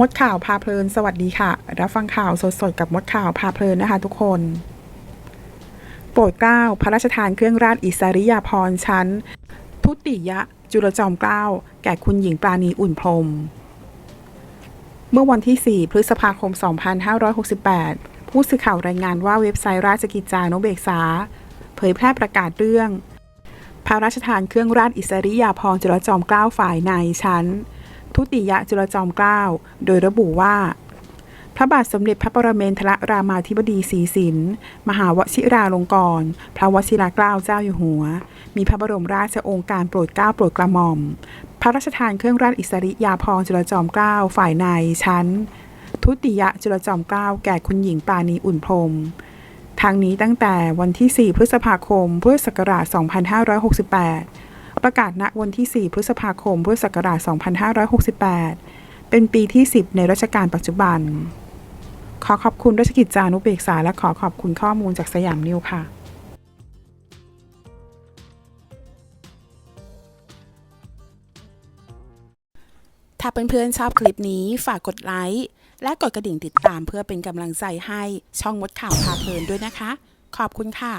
มดข่าวพาเพลิน สวัสดีค่ะ รับฟังข่าวสดๆกับมดข่าวพาเพลินนะคะทุกคน โปรดเกล้าพระราชทานเครื่องราชอิสริยาภรณ์ชั้น ทุติยะ จุลจอมเกล้า แก่คุณหญิงปราณีอุ่นพรม เมื่อวันที่ 4 พฤษภาคม 2568 ผู้สื่อข่าวรายงานว่าเว็บไซต์ราชกิจจานุเบกษา เผยแพร่ประกาศเรื่อง พระราชทานเครื่องราชอิสริยาภรณ์จุลจอมเกล้าฝ่ายในชั้น ทุติยจุลจอมเกล้า โดยระบุว่าพระบาทสมเด็จพระปรเมนทรรามาธิบดีศรีสิน มหาวชิราลงกรณ์ พระวชิราเกล้าเจ้าอยู่หัว มีพระบรมราชโองการโปรดเกล้าโปรดกระหม่อม พระราชทานเครื่องราชอิสริยาภรณ์จุลจอมเกล้าฝ่ายในชั้น ทุติยจุลจอมเกล้าแก่คุณหญิงปาณีอุ่นพรมทางนี้ตั้งแต่วันที่ 4 พฤษภาคม พุทธศักราช 2568 ประกาศณวันที่ 4 พฤษภาคม พุทธศักราช 2568 เป็นปีที่ 10 ในรัชกาลปัจจุบัน ขอขอบคุณราชกิจจานุเบกษา และขอขอบคุณข้อมูลจากสยามนิวค่ะถ้าเพื่อนๆชอบคลิปนี้ฝากกดไลค์และกดกระดิ่งติดตามเพื่อเป็นกำลังใจให้ช่องมดข่าวพาเพลินด้วยนะคะ ขอบคุณค่ะ